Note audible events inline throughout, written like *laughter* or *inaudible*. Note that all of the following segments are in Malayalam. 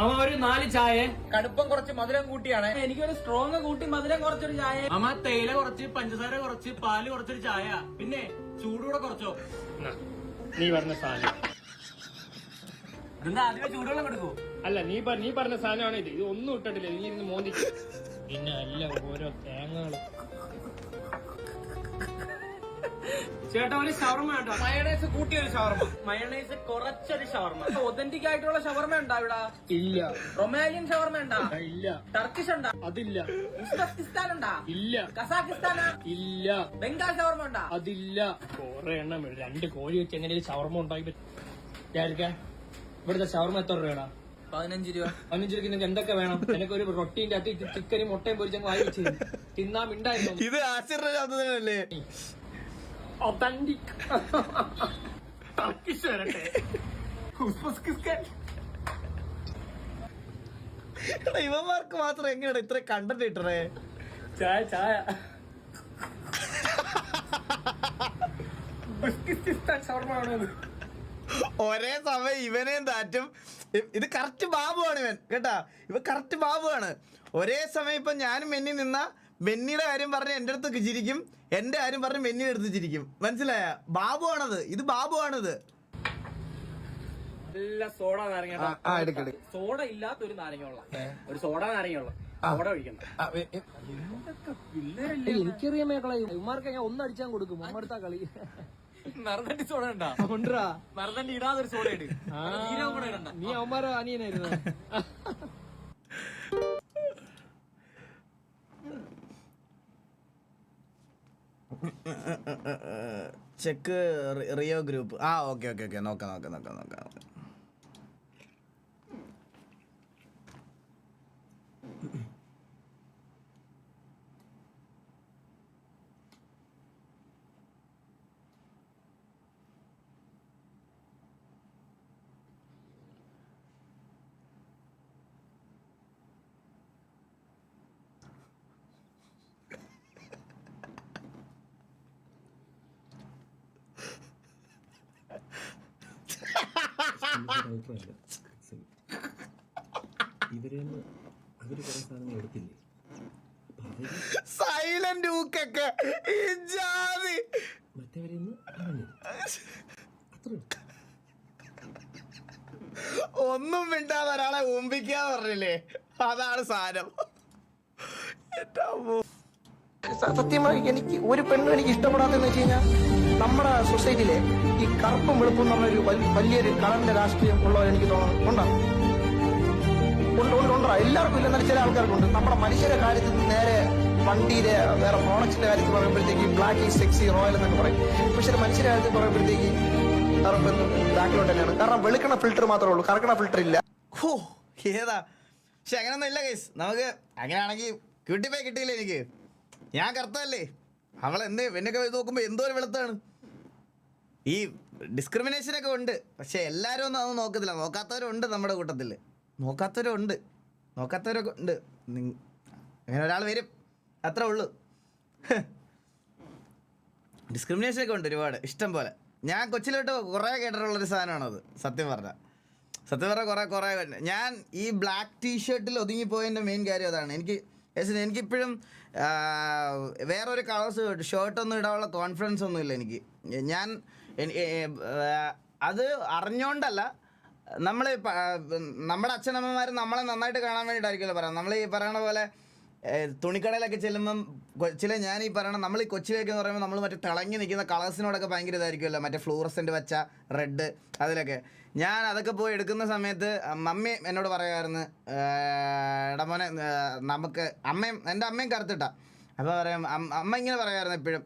അമ്മ ഒരു നാല് ചായ. കടുപ്പം കുറച്ച് മധുരം കൂട്ടിയാണ്. എനിക്കൊരു സ്ട്രോങ് കൂട്ടി മധുരം കുറച്ചൊരു ചായ. അമ്മ തേയില കുറച്ച് പഞ്ചസാര കുറച്ച് പാൽ കുറച്ചൊരു ചായ. പിന്നെ ചൂടുകൂടെ കുറച്ചോ? നീ പറഞ്ഞ സാധനം. ഇതെന്താ ആദ്യമേ ചൂടുവെള്ളം കൊടുക്കൂ അല്ല നീ നീ പറഞ്ഞ സാധനമാണ് ഇത്. ഇത് ഒന്നും ഇട്ടിട്ടില്ല. നീ ഇരുന്ന് മോന്തിക്ക് പിന്നെ അല്ല ഓരോ തേങ്ങകൾ. ചേട്ടാ ഒരു ഷവർമ കേട്ടോ മയണൈസ് കൂട്ടിയ ഒരു ഷവർമ. മയണൈസ് കുറച്ചൊരു ഷവർമ. ഒതന്റിക് ആയിട്ടുള്ള ഷവർമ ഉണ്ടാ ഇവിടെ? ഇല്ല. റൊമാലിയൻ ഷവർമ ഉണ്ടാ? ഇല്ല. ടർക്കിഷ് ഉണ്ടാ? അതില്ല. ഉസ്ബെക്കിസ്ഥാൻ ഉണ്ടാ? ഇല്ല. കസാഖിസ്ഥാനാ ഇല്ല. ബംഗാൾ ഷവർമ ഉണ്ടാ? അതില്ല. കൊറേ എണ്ണം. രണ്ട് കോഴി വെച്ച് എങ്ങനെ ഷവർമ ഉണ്ടാക്കി വിചാരിക്കാൻ ഇവിടുത്തെ ഷവർമ എത്ര രൂപയാടാ? പതിനഞ്ച് രൂപ. പതിനഞ്ച് രൂപയ്ക്ക് നിങ്ങൾക്ക് എന്തൊക്കെ വേണം? എനിക്ക് ഒരു റൊട്ടീന്റെ അകത്ത് ചിക്കനും മുട്ടയും പൊരിച്ചങ്ങ് വായി വെച്ച് തിന്നാൻ മിണ്ടായിരുന്നു. ഇത് ആശ്ചര്യ ശബ്ദത്തിനല്ലേ ഒതന്റിക് ടർക്കിഷ് വരട്ടെ ഇവന്മാർക്ക് മാത്രം എങ്ങനെയാണ് ഇത്ര കണ്ടന്റ് ഇട്ടറേ ചായ ചായ. *laughs* ഒരേ സമയം ഇവനെയും താറ്റും. ഇത് കറക്റ്റ് ബാബുവാണ് ഇവൻ കേട്ടാ? ഇവ കറക്റ്റ് ബാബുവാണ്. ഒരേ സമയം ഇപ്പൊ ഞാനും എന്നി നിന്ന മെന്നിയുടെ കാര്യം പറഞ്ഞ് എന്റെ അടുത്ത് ചിരിക്കും. എന്റെ കാര്യം പറഞ്ഞ് മെന്നിയുടെ അടുത്ത് ചിരിക്കും. മനസ്സിലായ? ബാബു ആണത്. ഇത് ബാബു ആണത്. നല്ല സോഡ നാരങ്ങ. സോഡ ഇല്ലാത്ത ഒരു നാരങ്ങയുള്ള ഒരു സോഡ നാരങ്ങ ഉള്ള ഒഴിക്കണ്ട. എനിക്കറിയാൻ മേക്കളെ ഉമ്മാർക്ക് ഞാൻ ഒന്ന് അടിച്ചാൻ കൊടുക്കും. ഉമ്മടുത്ത കളി. മറന്നിട്ട് സോഡ ഉണ്ടാ കൊണ്ടുറാ മറന്നിട്ട് ഇടാതൊരു സോഡ നീ അവന്മാരോ അനിയനായിരുന്നു. *laughs* ചെക്ക് റിയോ ഗ്രൂപ്പ്. ആ ഓക്കെ ഓക്കെ ഓക്കെ. നോക്കാം നോക്കാം നോക്കാം നോക്കാം. അഭിപ്രായമല്ല ഇവരെന്ന് അവർ കുറെ സാധനങ്ങൾ എടുത്തില്ലേ? സൈലന്റ് ഊക്കൊക്കെ. ജാതി. അത്ര ഒന്നും മിണ്ടാതെ ഒരാളെ ഊമ്പിക്കാ പറഞ്ഞില്ലേ? അതാണ് സാധനം സത്യമായി എനിക്ക് ഒരു പെണ്ണും എനിക്ക് ഇഷ്ടപ്പെടാത്തെന്ന് വെച്ച് കഴിഞ്ഞാൽ നമ്മുടെ സൊസൈറ്റിയിലെ ഈ കറുപ്പും വെളുപ്പും എന്ന് വലിയൊരു കളറിന്റെ രാഷ്ട്രീയം ഉള്ളത് എനിക്ക് തോന്നുന്നു. ഉണ്ടോ? ഉണ്ട് എല്ലാവർക്കും ഇല്ലെന്നാൽ ചില ആൾക്കാർക്കുണ്ട്. നമ്മുടെ മനുഷ്യരെ കാര്യത്തിൽ നേരെ വണ്ടിയിലെ വേറെ പ്രോഡക്ട്സിന്റെ കാര്യത്തിൽ പറയുമ്പോഴത്തേക്ക് ബ്ലാക്ക് ഈ സെക്സി റോയൽ എന്നൊക്കെ പറയും. പക്ഷേ മനുഷ്യരെ കാര്യത്തിൽ പറയുമ്പോഴത്തേക്ക് കറുപ്പ് ബ്ലാക്കിലോട്ട് തന്നെയാണ്. കാരണം വെളുക്കണ ഫിൽറ്റർ മാത്രമേ ഉള്ളൂ. കറക്കണ ഫിൽറ്റർ ഇല്ല. ഹോ ഏതാ? പക്ഷെ അങ്ങനൊന്നും ഇല്ല കേസ് നമുക്ക് അങ്ങനെയാണെങ്കിൽ കിട്ടിപ്പോയി കിട്ടിയില്ല എനിക്ക്? ഞാൻ കറുത്തല്ലേ അവളെന്തേ എന്നൊക്കെ നോക്കുമ്പോൾ എന്തോ ഒരു വെളുത്താണ്. ഈ ഡിസ്ക്രിമിനേഷനൊക്കെ ഉണ്ട്. പക്ഷേ എല്ലാവരും ഒന്നും അതൊന്നും നോക്കത്തില്ല. നോക്കാത്തവരുണ്ട് നമ്മുടെ കൂട്ടത്തിൽ നോക്കാത്തവരുണ്ട്. നോക്കാത്തവരൊക്കെ ഉണ്ട്. അങ്ങനെ ഒരാൾ വരും. അത്രേ ഉള്ളൂ. *laughs* ഡിസ്ക്രിമിനേഷൻ ഒക്കെ ഉണ്ട് ഒരുപാട്. ഇഷ്ടം പോലെ. ഞാൻ കൊച്ചിലോട്ട് കുറേ കേട്ടിട്ടുള്ളൊരു സാധനമാണത്. സത്യം പറഞ്ഞാൽ സത്യം പറഞ്ഞാൽ കുറേ കുറേ ഞാൻ ഈ ബ്ലാക്ക് ടീ ഷർട്ടിൽ ഒതുങ്ങിപ്പോയതിന്റെ മെയിൻ കാര്യം അതാണ്. എനിക്ക് എനിക്കിപ്പോഴും വേറൊരു കളേഴ്സ് ഷർട്ടൊന്നും ഇടാനുള്ള കോൺഫിഡൻസ് ഒന്നുമില്ല എനിക്ക്. ഞാൻ അത് അറിഞ്ഞോണ്ടല്ല. നമ്മൾ നമ്മുടെ അച്ഛനമ്മമാർ നമ്മളെ നന്നായിട്ട് കാണാൻ വേണ്ടിയിട്ടായിരിക്കുമല്ലോ പറയാം നമ്മൾ ഈ പറയണ പോലെ തുണിക്കടയിലൊക്കെ ചെല്ലുമ്പം കൊച്ചിലെ ഞാൻ ഈ പറയണ നമ്മൾ ഈ കൊച്ചിലേക്ക് എന്ന് പറയുമ്പോൾ നമ്മൾ മറ്റേ തിളങ്ങി നിൽക്കുന്ന കളേഴ്സിനോടൊക്കെ ഭയങ്കര ഇതായിരിക്കുമല്ലോ. മറ്റേ ഫ്ലൂറസെന്റ് വെച്ച റെഡ് അതിലൊക്കെ. ഞാൻ അതൊക്കെ പോയി എടുക്കുന്ന സമയത്ത് മമ്മി എന്നോട് പറയുമായിരുന്നു ഇടമോനെ മോനെ നമുക്ക് അമ്മയും എന്റെ അമ്മയും കറുത്തിട്ടാണ് അപ്പോൾ പറയാം അമ്മ ഇങ്ങനെ പറയുമായിരുന്നു എപ്പോഴും.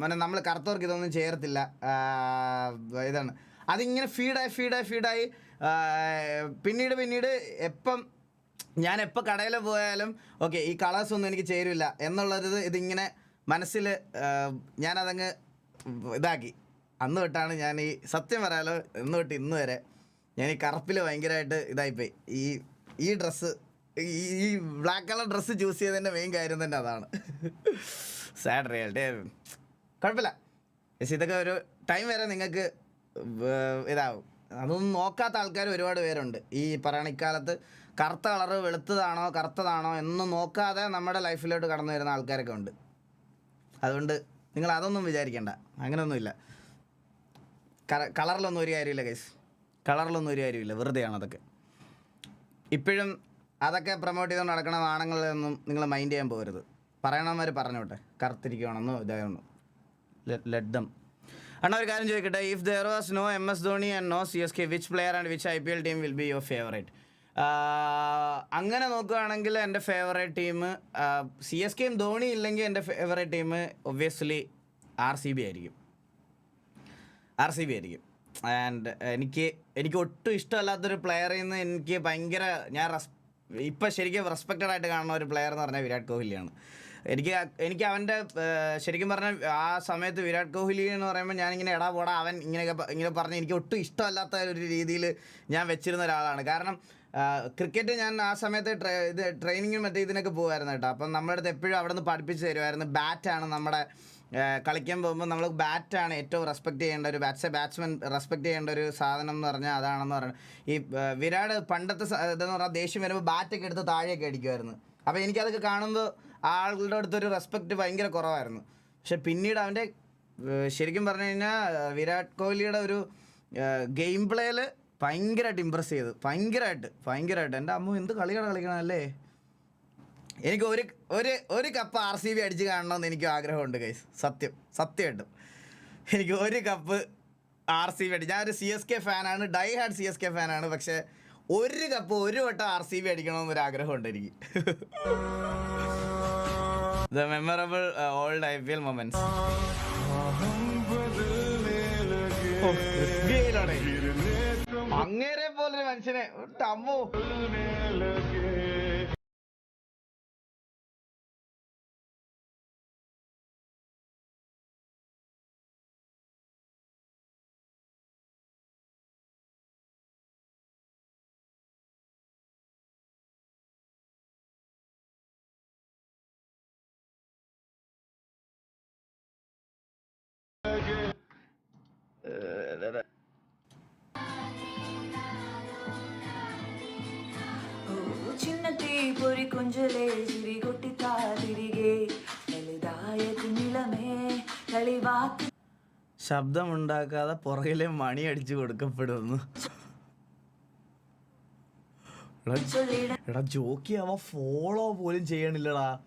മോനെ നമ്മൾ കറുത്തവർക്ക് ഇതൊന്നും ചേർത്തില്ല ഇതാണ്. അതിങ്ങനെ ഫീഡായി ഫീഡായി ഫീഡായി പിന്നീട് പിന്നീട് എപ്പം ഞാൻ എപ്പോൾ കടയിൽ പോയാലും ഓക്കെ ഈ കളേഴ്സ് ഒന്നും എനിക്ക് ചേരില്ല എന്നുള്ളത് ഇതിങ്ങനെ മനസ്സിൽ ഞാനതങ്ങ് ഇതാക്കി. അന്ന് തൊട്ടാണ് ഞാൻ ഈ സത്യം പറയാലോ ഇന്ന് തൊട്ട് ഇന്ന് വരെ ഞാൻ ഈ കറുപ്പിൽ ഭയങ്കരമായിട്ട് ഇതായിപ്പോയി. ഈ ഈ ഡ്രസ്സ് ഈ ബ്ലാക്ക് കളർ ഡ്രസ്സ് ചൂസ് ചെയ്തതിന്റെ മെയിൻ കാര്യം തന്നെ അതാണ്. സാഡ് റിയാലിറ്റി കുഴപ്പമില്ല പക്ഷേ ഇതൊക്കെ ഒരു ടൈം വരെ നിങ്ങൾക്ക് ഇതാവും അതൊന്നും നോക്കാത്ത ആൾക്കാർ ഒരുപാട് പേരുണ്ട്. ഈ പറയണ ഇക്കാലത്ത് കറുത്ത കളറ് വെളുത്തതാണോ കറുത്തതാണോ എന്നും നോക്കാതെ നമ്മുടെ ലൈഫിലോട്ട് കടന്നു വരുന്ന ആൾക്കാരൊക്കെ ഉണ്ട്. അതുകൊണ്ട് നിങ്ങൾ അതൊന്നും വിചാരിക്കേണ്ട. അങ്ങനെയൊന്നുമില്ല. കളറിലൊന്നും ഒരു കാര്യമില്ല ഗൈസ് കളറിലൊന്നും ഒരു കാര്യമില്ല. വെറുതെയാണ് അതൊക്കെ. ഇപ്പോഴും അതൊക്കെ പ്രൊമോട്ട് ചെയ്തുകൊണ്ട് നടക്കണ ആണുങ്ങളൊന്നും നിങ്ങൾ മൈൻഡ് ചെയ്യാൻ പോകരുത്. പറയണവന്മാർ പറഞ്ഞോട്ടെ. കറുത്തിരിക്കണമെന്നോ ഇതായിരുന്നു ലഡ്ഡം അണ്ണ ഒരു കാര്യം ചോദിക്കട്ടെ. If there was no M S Dhoni and no C S K which player and which I P L team will be your favourite അങ്ങനെ നോക്കുകയാണെങ്കിൽ എന്റെ ഫേവറേറ്റ് ടീം സി എസ് കെയും ധോണി ഇല്ലെങ്കിൽ എന്റെ favourite team obviously R C B ആയിരിക്കും. ആർ സി ബി ആയിരിക്കും. ആൻഡ് എനിക്ക് എനിക്ക് ഒട്ടും ഇഷ്ടമല്ലാത്തൊരു പ്ലെയറിൽ നിന്ന് എനിക്ക് ഭയങ്കര ഞാൻ റെസ് ഇപ്പം ശരിക്കും റെസ്പെക്റ്റഡ് ആയിട്ട് കാണുന്ന ഒരു പ്ലെയർ എന്ന് പറഞ്ഞാൽ വിരാട് കോഹ്ലിയാണ്. എനിക്ക് എനിക്ക് അവന്റെ ശരിക്കും പറഞ്ഞാൽ ആ സമയത്ത് വിരാട് കോഹ്ലി എന്ന് പറയുമ്പോൾ ഞാനിങ്ങനെ എടാ പോടാ അവൻ ഇങ്ങനെയൊക്കെ ഇങ്ങനെ പറഞ്ഞ് എനിക്ക് ഒട്ടും ഇഷ്ടമല്ലാത്ത ഒരു രീതിയിൽ ഞാൻ വെച്ചിരുന്ന ഒരാളാണ്. കാരണം ക്രിക്കറ്റ് ഞാൻ ആ സമയത്ത് ഇത് ട്രെയിനിങ്ങും മറ്റേ ഇതിനൊക്കെ പോകുമായിരുന്നു കേട്ടോ. അപ്പം നമ്മുടെ അടുത്ത് എപ്പോഴും അവിടെ നിന്ന് പഠിപ്പിച്ച് തരുമായിരുന്നു. ബാറ്റാണ് നമ്മുടെ കളിക്കാൻ പോകുമ്പോൾ നമ്മൾ ബാറ്റാണ് ഏറ്റവും റെസ്പെക്ട് ചെയ്യേണ്ട ഒരു ബാറ്റ്സ് ബാറ്റ്സ്മാൻ റെസ്പെക്ട് ചെയ്യേണ്ട ഒരു സാധനം എന്ന് പറഞ്ഞാൽ അതാണെന്ന് പറയുന്നത് ഈ വിരാട് പണ്ടത്തെ ഇതെന്ന് പറഞ്ഞാൽ ദേഷ്യം വരുമ്പോൾ ബാറ്റൊക്കെ എടുത്ത് താഴെയൊക്കെ അടിക്കുമായിരുന്നു. അപ്പോൾ എനിക്കതൊക്കെ കാണുമ്പോൾ ആളുകളുടെ അടുത്തൊരു റെസ്പെക്റ്റ് ഭയങ്കര കുറവായിരുന്നു. പക്ഷെ പിന്നീട് അവന്റെ ശരിക്കും പറഞ്ഞു കഴിഞ്ഞാൽ വിരാട് കോഹ്ലിയുടെ ഒരു ഗെയിം പ്ലേയിൽ ഭയങ്കരമായിട്ട് ഇമ്പ്രസ് ചെയ്ത്. ഭയങ്കരമായിട്ട് ഭയങ്കരമായിട്ട് എന്റെ അമ്മ എന്ത് കളിയാണ് കളിക്കണം അല്ലേ എനിക്ക് ഒരു ഒരു ഒരു കപ്പ് ആർ സി ബി അടിച്ച് കാണണമെന്ന് എനിക്ക് ആഗ്രഹമുണ്ട് ഗൈസ് സത്യം സത്യമായിട്ടും. എനിക്ക് ഒരു കപ്പ് ആർ സി ബി അടി ഞാനൊരു സി എസ് കെ ഫാനാണ് die hard C S K ഫാനാണ് പക്ഷേ ഒരു കപ്പ് ഒരു വട്ടം ആർ സി ബി അടിക്കണമെന്നൊരു ആഗ്രഹമുണ്ട് എനിക്ക്. The memorable old I P L moments അങ്ങേരെ പോലൊരു മനുഷ്യനെ അമ്മോ ചിന്നത്തി പൊരി കൊഞ്ചലെ ചിരി കൊട്ടിത്താ തിരികെ നിളമേ കളിവാക്ക്. ശബ്ദമുണ്ടാക്കാതെ പുറകിലെ മണി അടിച്ചു കൊടുക്കപ്പെടുന്നു. എടാ ജോക്കി അവ ഫോളോ പോലും ചെയ്യണില്ലടാ.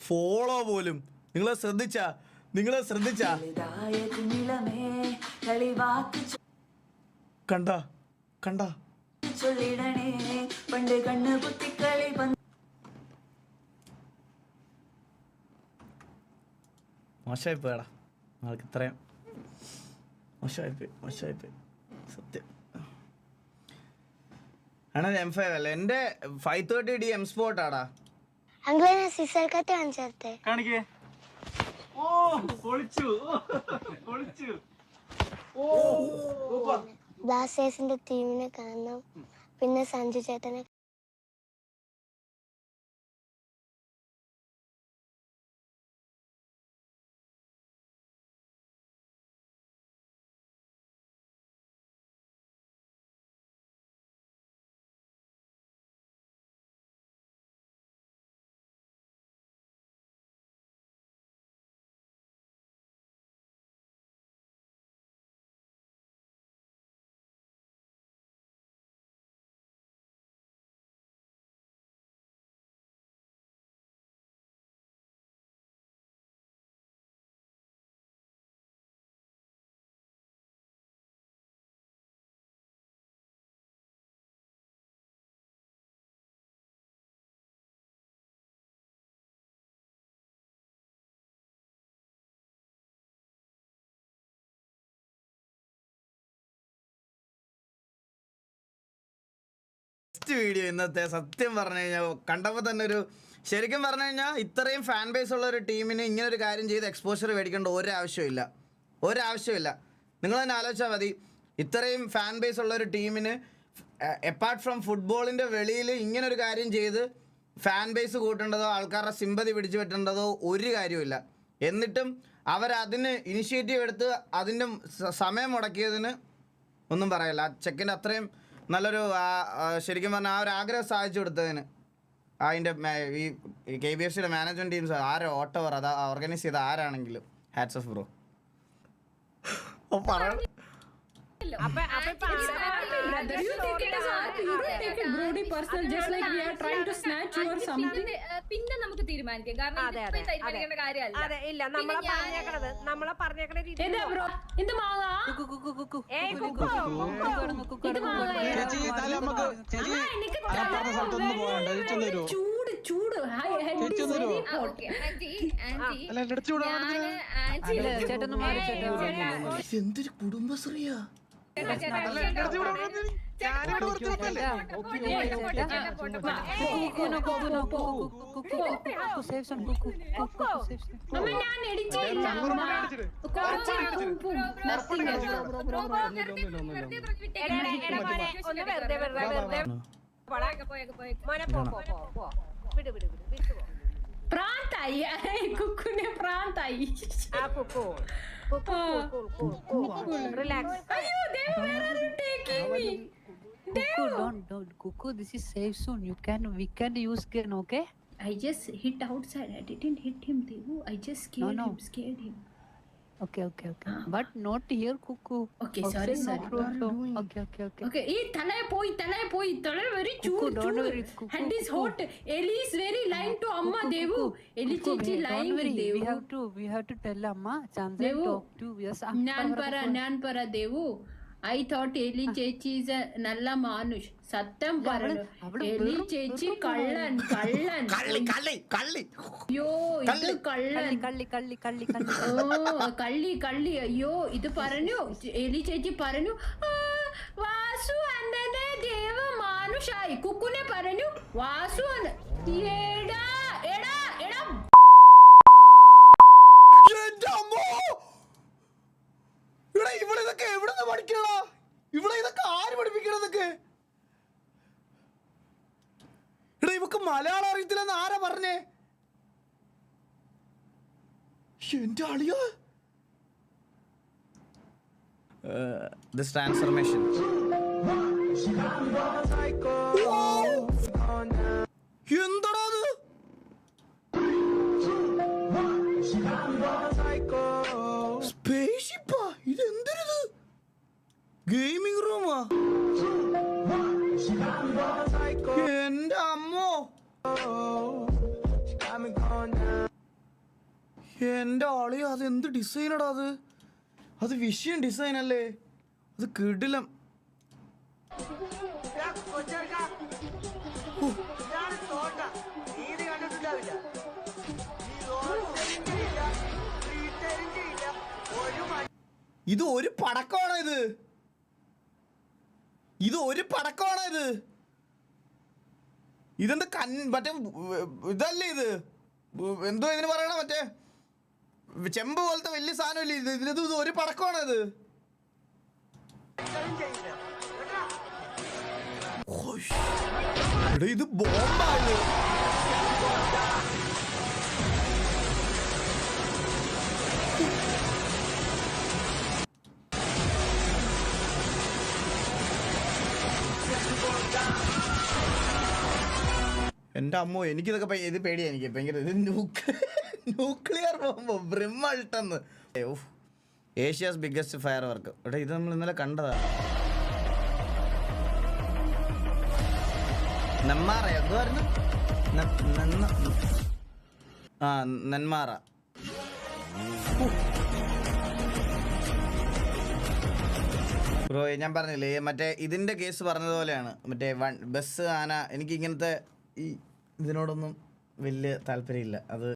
ഫോളോ പോലും. നിങ്ങളെ ശ്രദ്ധിച്ചാ? നിങ്ങൾ ശ്രദ്ധിച്ച? കണ്ട കണ്ട. ഇത്രയും മോശമായിപ്പോയി മോശമായിപ്പോയി. സത്യം. ആണ് എം ഫൈവ് അല്ല? എന്റെ ഫൈവ് തേർട്ടി ഡി എം സ്പോട്ടാടാ അങ്കിൾ കാണിക്കേ. ഓ പൊളിച്ചു പൊളിച്ചു ഓ ബ്ലാസ്റ്റേഴ്സിന്റെ ടീമിനെ കാണണം പിന്നെ സഞ്ജു ചേട്ടനെ ഫസ്റ്റ് വീഡിയോ ഇന്നത്തെ സത്യം പറഞ്ഞു കഴിഞ്ഞാൽ കണ്ടപ്പോൾ തന്നെ ഒരു ശരിക്കും പറഞ്ഞു കഴിഞ്ഞാൽ ഇത്രയും ഫാൻ ബേസ് ഉള്ള ഒരു ടീമിന് ഇങ്ങനെ ഒരു കാര്യം ചെയ്ത് എക്സ്പോഷർ മേടിക്കേണ്ട ഒരാവശ്യമില്ല. ഒരാവശ്യമില്ല. നിങ്ങൾ തന്നെ ആലോചിച്ചാൽ മതി. ഇത്രയും ഫാൻ ബേസ് ഉള്ള ഒരു ടീമിന് അപ്പാർട്ട് ഫ്രം ഫുട്ബോളിന്റെ വെളിയിൽ ഇങ്ങനെ ഒരു കാര്യം ചെയ്ത് ഫാൻ ബേസ് കൂട്ടേണ്ടതോ ആൾക്കാരുടെ സിമ്പതി പിടിച്ചു പറ്റേണ്ടതോ ഒരു കാര്യമില്ല എന്നിട്ടും അവരതിന് ഇനിഷ്യേറ്റീവ് എടുത്ത് അതിന്റെ സമയം മുടക്കിയതിന് ഒന്നും പറയല്ല. ചെക്കിന്റെ അത്രയും നല്ലൊരു ശരിക്കും പറഞ്ഞാൽ ആ ഒരു ആഗ്രഹം സാധിച്ചു കൊടുത്തതിന്. അതിന്റെ ഈ കെ ബി എഫ് സിയുടെ മാനേജ്മെന്റ് ടീംസ് ആരോ ഓട്ടോവർ അത് ഓർഗനൈസ് ചെയ്ത ആരാണെങ്കിലും. Hats off bro. പിന്നെ തീരുമാനിക്കാം. കാരണം കാര്യമല്ല. അതെ ഇല്ല നമ്മളെ പിന്നെ ഞാൻ- പറഞ്ഞേക്കണത്. നമ്മളെ പറഞ്ഞേക്കണ രീതി ഇത്. ചൂട് ചൂട്. എന്തൊരു കുടുംബശ്രീയാ? പ്രാന്തായി കുക്കുനെ പ്രാന്തായി ആ Kukku Cool, cool, cool, cool, cool. cool. Relax. Ayyo, Dev, where are you taking me? Kuku, don't, don't. Kuku, this is safe soon. You can, we can use gun, okay? I just hit outside. I didn't hit him, Devu. I just scared no, no. him, scared him. Okay okay okay but not here Kukku okay sorry sorry okay okay okay okay ఏ తలే పోయి తలే పోయి తలే వెరీ చూడ్ చూడ్ హెడ్ ఇస్ హాట్ ఎలి ఇస్ వెరీ లైన్ టు అమ్మ దేవు ఎలి చిచి లైన్ దేవు we have to we have to tell అమ్మ చాంద్ర టాక్ టు యస్ నాన్ పర నాన్ పర దేవు ഐ തോട്ട് എലി ചേച്ചി is a നല്ല മാനുഷ്. സത്യം പറഞ്ഞു എലി ചേച്ചി കള്ളൻ കള്ളൻ. കള്ളി കള്ളി കള്ളി. അയ്യോ ഇത് കള്ളൻ. കള്ളി, കള്ളി, കള്ളി. ഓ കള്ളി കള്ളി. അയ്യോ ഇത് പറഞ്ഞു. എലി ചേച്ചി പറഞ്ഞു "ആ, വാസു അന്നെ ദേവ മാനുഷായി. കുക്കുനെ പറഞ്ഞു വാസു അന്ന്. എടാ എടാ എടാ എന്റെ അമ്മോ! ഇവിടെ ഇവിടെ ഇതൊക്കെ എവിടുന്ന് പഠിക്കണ ഇവിടെ ഇതൊക്കെ ആര് പഠിപ്പിക്കണ ഇതൊക്കെ എടാ ഇവക്ക് മലയാളം അറിയത്തില്ലെന്ന് ആരാ പറഞ്ഞേ? എന്റെ അളിയോ. ദിസ് ട്രാൻസ്ഫർമേഷൻ എന്താടാ അത്? ഇത് എന്തൊരിത് ഗെയിമിംഗ് എന്റെ ആളി അത് എന്ത് ഡിസൈനടാ അത്? അത് വിഷയം ഡിസൈൻ അല്ലേ? അത് കിടിലം. ഇത് ഒരു പടക്കമാണോ ഇത്? ഇത് ഒരു പടക്കമാണോ ഇത്? ഇതെന്ത് കൻ മറ്റേ ഇതല്ലേ ഇത്? എന്തോ ഇതിന് പറയണ മറ്റേ? ചെമ്പ് പോലത്തെ വലിയ സാധനമില്ല? ഇത് ഇതിനത് ഇത് ഒരു പടക്കമാണ്. എടാ ഇത് ബോംബാ ഇത് എന്റെ അമ്മോ എനിക്കിതൊക്കെ ഇത് പേടിയാ എനിക്ക്. ഭയങ്കര ഇത് ന്യൂക്ലിയർ ബോംബോ ബ്രിമ്മൾട്ടെന്ന് ഏഷ്യാസ് ബിഗ്ഗസ്റ്റ് ഫയർ വർക്ക് ഇവിടെ ഇത് നമ്മൾ ഇന്നലെ കണ്ടതാ. നെന്മാറ എന്തുവായിരുന്നു ആ നെന്മാറ. ബ്രോ ഞാൻ പറഞ്ഞില്ലേ മറ്റേ ഇതിന്റെ കേസ് പറഞ്ഞതുപോലെയാണ്. മറ്റേ വൺ ബസ് ആന എനിക്ക് ഇങ്ങനത്തെ ഈ ഇതിനോടൊന്നും വലിയ താല്പര്യമില്ല. അത്